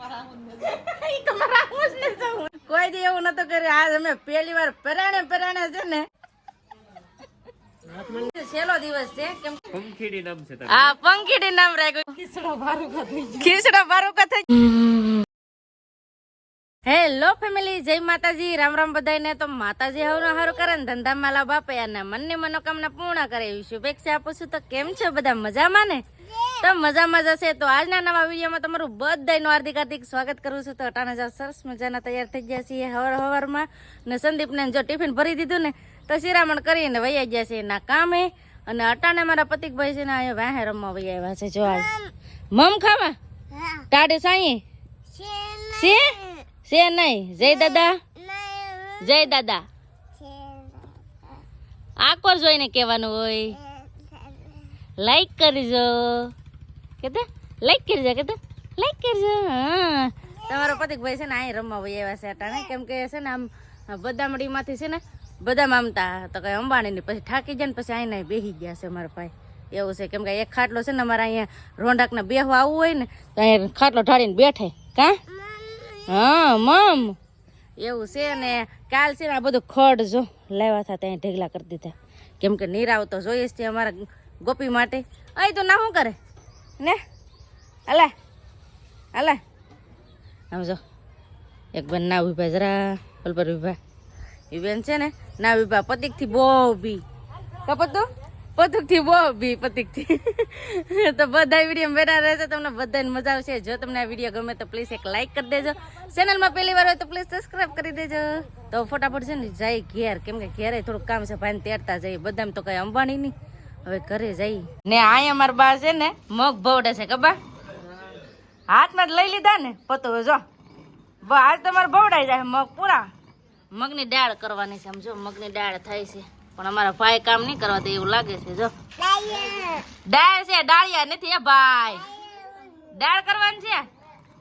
કોઈ દી એવું નતું કર્યું. આજ અમે પહેલી વાર પરાણે પરાણે છે ને. છેલ્લો દિવસ છે. કેમ પંખીડી નામ છે. આ પંખીડી નામ રાખ્યું. ખીસડો બારુકા થઈ ખીસડો બારુકા થઈ હેલો ફેમિલી જય માતાજી. રામ રામ બધાને તો માતાજી હવનો હારું કરે ને ધંધા માલા બાપે અને મનની મનોકામના પૂર્ણ કરે એવી શુભેચ્છા આપું છું. તો કેમ છે બધા? મજામાં ને? તો મજામાં જશે તો આજના નવા વિડીયોમાં તમારું બધાનું હાર્દિક હાર્દિક સ્વાગત કરું છું. તો અટાણા જા સરસ મજાના તૈયાર થઈ ગયા છીએ હવાર હવારમાં. ને સંદીપને જો ટિફિન ભરી દીધું ને તો શિરામણ કરીને વૈયા ગયા છે એના કામે. અને અટાણે મારા પતિકભાઈ છે ને અહીંયા વાહે રમવા વૈયા આવ્યા છે. જો આજ. મમ. ખાવા? ટાડે સાંઈ? છે છે નહીં? જય દાદા. જય દાદા. આકોર જોઈને કહેવાનું હોય. લાઈક કરજો. કેતા? લાઈક કરજો, કેતા? લાઈક કરજો. હા. તમારો પતિકભાઈ છે ને અહીં રમવા ભાઈ આવ્યા છે અટાણે કેમ કે છે ને આમ બદામડીમાંથી છે ને બદામ આમતા, તો કઈ અંબાણીની પછી થાકી જાય ને પછી અહીં બેસી ગયા છે મારા ભાઈ. એવું છે, કેમ કે એક ખાટલો છે ને અમારા અહીંયા રોંડાકને બેહવા આવવું હોય ને તો અહીંયા ખાટલો ઢાળીને બેઠે કાં? હા મમ. એવું છે ને કાલ છે ને આ બધું ખડ જો લેવા હતા ત્યાં ઢેગલા કરી દીધા. કેમ કે નીરાવ તો જોઈએ છે અમારા ગોપી માટે. અહીં તો ના શું કરે? ને? અલે અલે આમ જો. એક બેન ના વિભા જરા ઓલ પર ઊભા. એ બેન છે ને ના વિભા પતિકથી બહુ બી કપતું પતુકથી બહુ બી પતિકથી તો બધા વીડિયો બેઠા રહેશે તમને બધાને મજા આવશે. જો તમને આ વીડિયો ગમે તો પ્લીઝ એક લાઇક કરી દેજો. ચેનલમાં પહેલી વાર હોય તો પ્લીઝ સબસ્ક્રાઈબ કરી દેજો. તો ફટાફટ છે ને જાય ઘેર. કેમ કે ઘેરે થોડુંક કામ છે, ભાઈને તેડતા જઈએ. બધામાં તો કઈ અંબાણી નહીં. હવે ઘરે જઈ. ને અહીંયા અમારા બા છે ને મગ ભવડે છે કબા હાથમાં લઈ લીધા ને પતો. જો. આજ તમારે ભવડાઈ જાય મગ પૂરા. મગની દાળ કરવાની છે સમજો મગની દાળ થાય છે. પણ અમારા ભાઈ કામ નહીં કરવા દે એવું લાગે છે જો. દાળ છે દાળિયા નથી હે ભાઈ. દાળ કરવાની છે?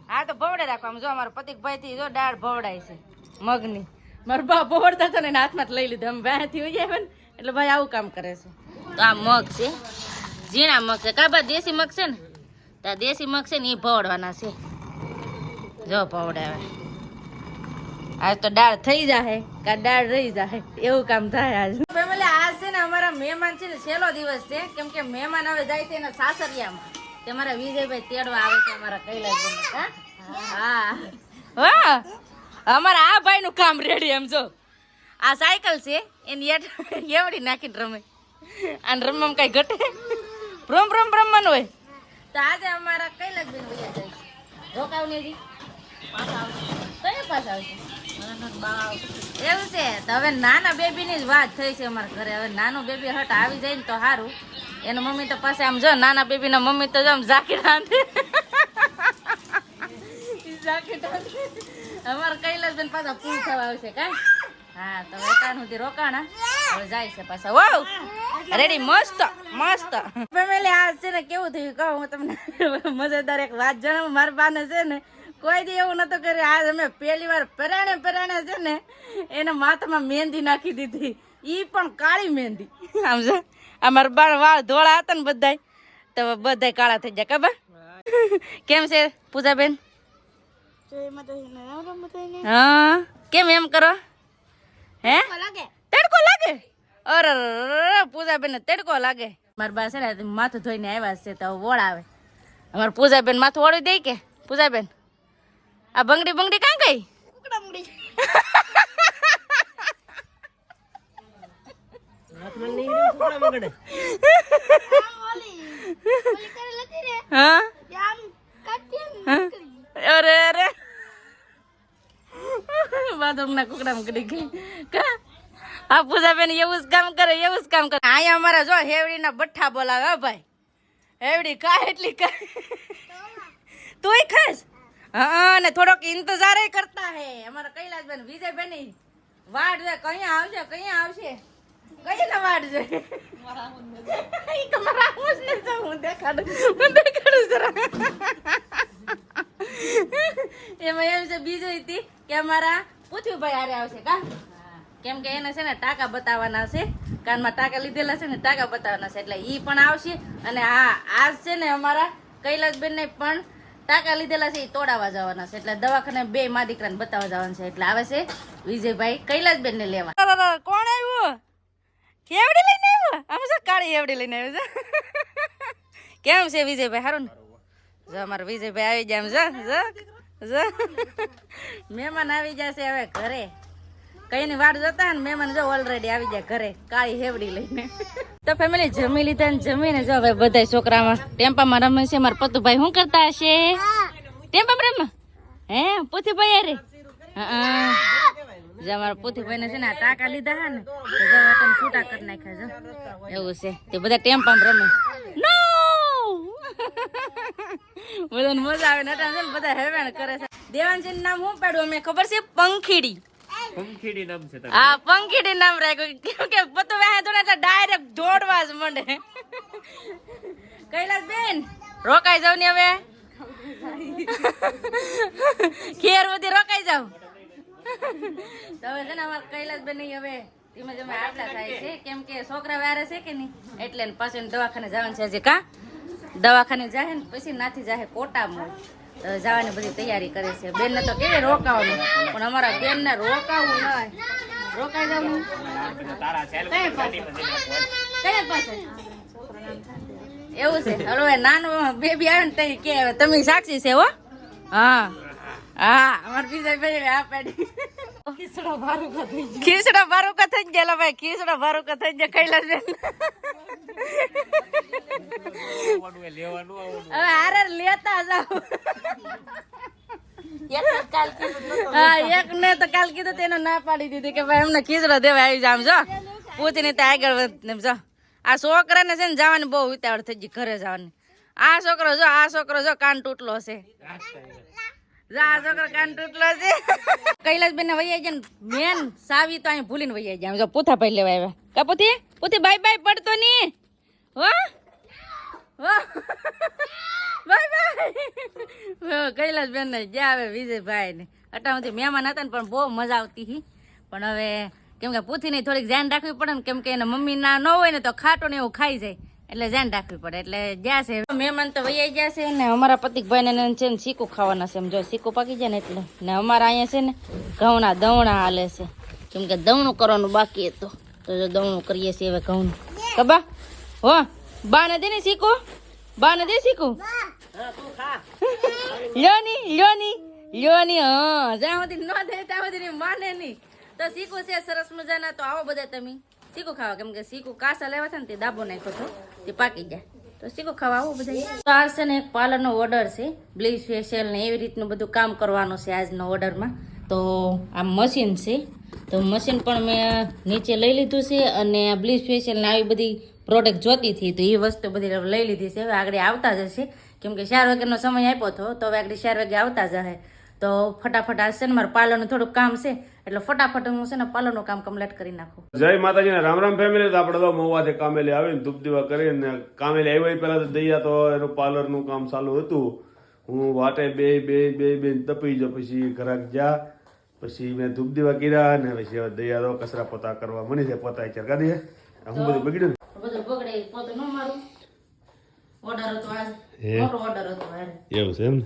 હા તો ભવડે રાખવા જો અમારા પતિક ભાઈ થી જો દાળ ભવડાય છે મગની. મારા બા ભવડતા હતા ને હાથમાં જ લઈ લીધા. અમે વાંથી હોય જાય ને એટલે ભાઈ આવું કામ કરે છે. તો આ મગ છે ઝીણા મગ છે. કાબા દેશી મગ છે ને? તો દેશી મગ છે ને એ ભવડવાના છે. જો ભવડાવે. આજ તો દાળ થઈ જાહે કા દાળ રહી જાહે. એવું કામ થાય આજ. ફેમિલી આજ છે ને અમારા મહેમાન છે ને છેલ્લો દિવસ છે. કેમ કે મહેમાન હવે જાય છે એના સાસરિયામાં. તે મારા વિજયભાઈ તેડવા આવે છે અમારા કૈલાસભાઈ. હા? હા. અમારા આ ભાઈ નું કામ રેડી એમ જો. આ સાયકલ છે એની એવડી નાખીને રમે. અને રમવામાં કઈ ઘટે? ભ્રમ ભ્રમ બ્રહ્મન હોય. તો આજે અમારા કૈલાસભાઈ જાય છે. પાછા આવશે કયા પાછા આવશે એવું છે, તો હવે નાના બેબીની જ વાત થઈ છે અમારા ઘરે. હવે નાનું બેબી હટ આવી જાય ને તો સારું એના મમ્મી તો પાસે આમ જો, નાના બેબી ના મમ્મી તો આમ ઝાકી રાંધે. ઝાંકી રાંધે. અમારા પાછા ફૂલ થવા આવશે કઈ? હા, તો વેટાણ સુધી રોકાણા. હવે જાય છે પાછા. વાવ! રેડી, મસ્ત મસ્ત. ફેમિલી, આ છે ને કેવું થયું કહું, હું તમને મજેદાર એક વાત જણાવું. મારા બાને છે ને કોઈ દી એવું નતું કર્યું. આજ અમે પહેલી વાર પરાણે પરાણે છે ને, એના માથામાં મહેંદી નાખી દીધી. ઈ પણ કાળી મહેંદી આમ છે આ મારા બા વાળ ધોળા હતા ને બધાય. તો બધાય કાળા થઈ ગયા, ખબર? કેમ છે પૂજાબેન? હા, કેમ એમ કરો? હે? તડકો લાગે? અરે પૂજાબેન તડકો લાગે. મારા બા છે ને માથું ધોઈને આવ્યા છે તો વોળ આવે. અમારે પૂજાબેન માથું ઓળી દે કે? પૂજાબેન? આ બંગડી બંગડી કાં ગઈ? અરે અરે. બાદોગના કુકડા મકડી ગઈ. કા? આ પૂજાબેન એવું જ કામ કરે એવું જ કામ કરે. અહીંયા અમારા જો હેવડીના બઠ્ઠા બોલાવે ભાઈ. હેવડી કા એટલી કા તુંય ખાસ? હા ને થોડોક ઇંતજાર કરતા હે. અમારા કૈલાસબેન, વિજયબેન વાડ છે કઅહીંયા આવશે કઅહીંયા આવશે? કઈ વાડ છે હું દેખાડું હું દેખાડું જરા. એમાં એમ છે બીજું હતી કે અમારા પૃથ્વીભાઈ હારે આવશે, કા? કેમ કે એને છે ને ટાકા બતાવવાના છે. કાનમાં ટાકા લીધેલા છે ને ટાકા બતાવવાના છે, એટલે ઈ પણ આવશે. અને આ આજ છે ને અમારા કૈલાસબેન ને પણ ટાંકા લીધેલા છે એ તોડાવા જવાના છે. એટલે દવાખાને બે મા દીકરાને બતાવવા જવાના છે. એટલે આવે છે વિજયભાઈ કૈલાસબેન ને લેવા કોણ આવ્યું? કેવડી લઈને આવ્યો? આમ છે કાળી એવડી લઈને આવ્યો છે? કેમ છે વિજયભાઈ સારું ને? જો, અમારે વિજયભાઈ આવી જાય આમ જો મહેમાન આવી જશે હવે ઘરે. કઈ ની વાટ જતા ને મહેમાન જો ઓલરેડી આવી જાય ઘરે, કાળી હેવડી લઈને. તો ફેમિલી જમી લીધા ને જમીને જો હવે બધા છોકરામાં ટેમ્પામાં રમે છે. મારા પતુભાઈ શું કરતા હશે? ટેમ્પામાં રમે હે પોથીભાઈ અરે હા જે અમારા પુથીભાઈ ને છે ને ટાંકા લીધા હા ને તમે છૂટા કરી નાખ્યા જો એવું છે. તે બધા ટેમ્પામાં રમે. નો બધાને મજા આવે ને બધા હેરાન કરે છે. દેવાનજી નામ શું પાડ્યું અમે? ખબર છે? પંખીડી. પંખીડી નામ છે તારું. હા પંખીડી નામ રાખ્યું. કેમ કે પતો વાહે તો ડાયરેક્ટ દોડવા જ મંડે. કૈલાસ બેન. રોકાઈ જાવ ને હવે. ખેર બધી રોકાઈ જાવ. તો હવે છે ને અમારે કૈલાસ બેન હવે ધીમે ધીમે આટલા થાય છે. કેમ કે છોકરા વારે છે કે નહીં? એટલે ને પાછું દવાખાને જવાનું છે હજી કા? દવાખાને જાય ને પછી નાથી જાય કોટામાં. જવાની બધી તૈયારી કરે છે. બેન ને તો કેવી રોકાવાનું. પણ અમારા બેન ને રોકાવું નહીં રોકાઈ જવાનું. કઈ પાસે એવું છે. હવે નાનું બેબી આવે ને તઈ કે, તમે સાક્ષી છે હો. હા. હા, અમાર બીજા ભાઈ આ પાડી. ખીસડો ભારુકા થઈ ગયા. ખીસડો ભારુકા થઈ ગયેલા ભાઈ ખીસડો ભારુકા થઈ ગયા કૈલાસ બેન. લેવાનું એ લેવાનું આવવાનું. હવે હારે લેતા જાવ હા એક ને તો કાલ કીધું તેને ના પાડી દીધી કે ભાઈ એમને ખીચડો દેવા આવી જામ જો. પૂછીને તો આગળ વધ જો. આ છોકરાને છે ને જવાની બહુ ઉતાવળ થઈ ગઈ ઘરે જવાની. આ છોકરો જો આ છોકરો જો કાન તૂટલો છે જો આ છોકરો કાન તૂટલો છે. કૈલાસ બેન વૈયા ને મેન સાવી તો અહીં ભૂલીને વૈયા આમ જો પૂથા ભાઈ લેવા આવ્યા. કા પૂથી? પૂથી બાય બાય પડતો નહીં હો? Bye bye. કૈલાસ ને જ્યાં આવે વિજયભાઈ ને અટામાંથી મહેમાન હતા ને, પણ બહુ મજા આવતી હતી પણ હવે કેમ કે પૂથીને થોડીક ધ્યાન રાખવી પડે ને, કેમ કે એના મમ્મી ના ન હોય ને, તો ખાટો ને એવું ખાઈ જાય. એટલે ધ્યાન રાખવી પડે, એટલે જ્યાં છે, મહેમાન તો વૈયા ગયા છે ને અમારા પતિકભાઈ ને છે ને શીકું ખાવાના છે. જો શીકું પાકી જાય ને એટલે. ને અમારા અહીંયા છે ને ઘઉંના દવણા હાલે છે. કેમ કે દવણું કરવાનું બાકી હતું. તો જો દવણું કરીએ છીએ હવે ઘઉંનું. કબા હો બા ને દે ને શીખું? બા ને દે શીખું? લ્યોની લ્યોની લ્યોની હા. જ્યાં સુધી ન દે, ત્યાં સુધી માને નહીં તો શીખું છે, સરસ મજાના. તો આવો બધા તમે. શીખું ખાવા. કેમ કે શીખું કાસા લેવા છે ને તે દાબો નાખ્યો હતો. તે પાકી જાય. તો શીખો ખાવા આવો બધા તો આ છે ને એક પાર્લરનો ઓર્ડર છે. બ્લીચ ફેશિયલ ને એવી રીતનું બધું કામ કરવાનું છે આજનો ઓર્ડરમાં તો આ મશીન છે. તો મશીન પણ મેં નીચે લઈ લીધું છે અને બ્લીચ ફેશિયલ ને આવી બધી પ્રોડક્ટ જોતી હતી. તો એ વસ્તુ બધી લઈ લીધી છે. હવે આગળ આવતા જ કેમ કે ચાર વાગ્યાનો સમય આપ્યો હતો. તો હવે આગળ ચાર વાગે આવતા જ હશે તો ફટાફટ આ છે પાર્લરનું થોડુંક કામ છે. એટલે ફટાફટ હું છે ને પાર્લરનું કામ કમ્પ્લીટ કરી નાખું. જય માતાજી ને રામ રામ ફેમિલી તો આપણે તો મહુવાથી કામેલી આવીને ધૂપ દીવા કરીને કામેલી આવી પહેલા તો દૈયા તો એનું પાર્લરનું કામ ચાલુ હતું. હું વાટે બે બે બે બે તપી જો પછી ઘરાક જા પછી મેં ધૂપ દીવા કર્યા ને પછી હવે દૈયા તો કચરા પોતા કરવા મળી છે પોતા ચાર દે હું. બધું બગડ્યું બધું બગડે પોતે ન મારું. ઓર્ડર હતો આજ. મોટો ઓર્ડર હતો એવું છે એમ ને.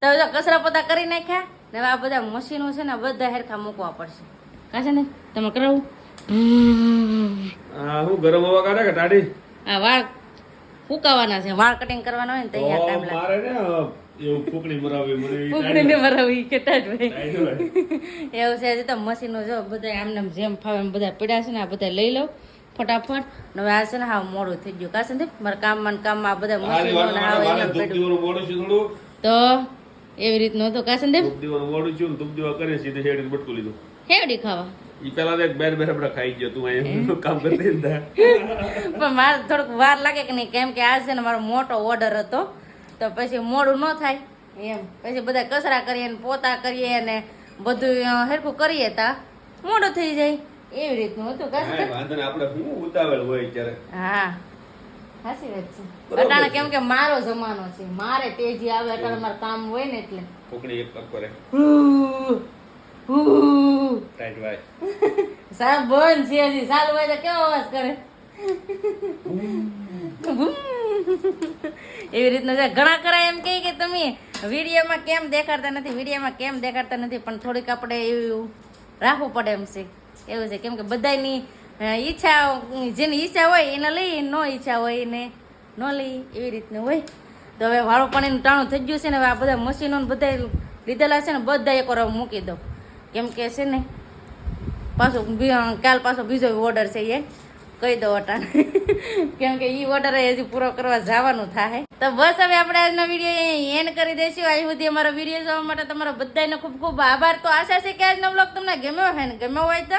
તો કચરા પોતા કરી નાખ્યા. ને આ બધા મશીનો છે ને બધા હેરખા મૂકવા પડશે. કાશે ને? તમે કરાવું. હા હું ગરમ હવા કાઢે કે ટાઢી? આ વાળ ફૂકાવાના છે. વાળ કટિંગ કરવાના હોય ને તૈયાર ટાઈમ લાગે મારે ને એવું ફૂકણી મરાવી મને ઈ ફૂકડીને મરાવી કે ભાઈ એવું છે તો મશીનો જો બધા આમને આમ જેમ ફાવે એમ બધા પીડા છે ને આ બધા લઈ લઉં ફટાફટ. ને હવે આ છે ને હા મોડું થઈ ગયું. કાશે ને? મારા કામમાં ને કામમાં આ બધા મશીનો ને છે થોડું. તો એવી રીતનું હતું. ધૂપ દીવાનું મોડું છું ને દીવા કરે સીધે હેડી બટકું લીધું. હેવડી ખાવા? ઈ પેલા એક બેર બેર આપણે ખાઈ ગયો તું અહીંયા કામ કરતી હતા પણ મારે થોડુંક વાર લાગે કે નહીં કેમ કે આ છે ને મારો મોટો ઓર્ડર હતો. તો પછી મોડું ન થાય એમ. પછી બધા કચરા કરીએ ને પોતા કરીએ ને બધું હેરખું કરીએ તા. મોડું થઈ જાય એવી રીતનું હતું. હા, આપણે શું ઉતાવળ હોય ત્યારે હા. સાચી વાત છે. અટાણે કેમ કે મારો જમાનો છે. મારે તેજી આવે અટાણે મારે કામ હોય ને એટલે. કોકણી એક કપ કરે. ટાઈટ ભાઈ. સાહેબ બંધ છે હજી. સાલ હોય તો કેવો અવાજ કરે? એવી રીતના છે. ઘણા ખરા એમ કહે કે તમે વિડીયોમાં કેમ દેખાડતા નથી વિડીયોમાં કેમ દેખાડતા નથી પણ થોડીક આપણે એવું રાખવું પડે એમ છે. એવું છે. કેમ કે બધાની ઈચ્છા જેની ઈચ્છા હોય એને લઈ, ન ઈચ્છા હોય એને ન લઈ, એવી રીતનું હોય. તો હવે વાળો પાણીનું ટાણું થઈ ગયું છે ને, હવે આ બધા મશીનો બધા લીધેલા છે ને બધા એક વાર મૂકી દો કેમ કે છે ને, પાછો કાલ પાછો બીજો ઓર્ડર છે એ. કહી દો અટાણ. કેમ કે એ ઓર્ડર હજી પૂરો કરવા જવાનું થાય તો બસ હવે આપણે આજનો વીડિયો એન્ડ કરી દઈશું. અહીં સુધી અમારો વીડિયો જોવા માટે તમારો બધાને ખૂબ ખૂબ આભાર. તો આશા છે કે આજનો બ્લોગ તમને ગમ્યો હોય ને, ગમ્યો હોય તો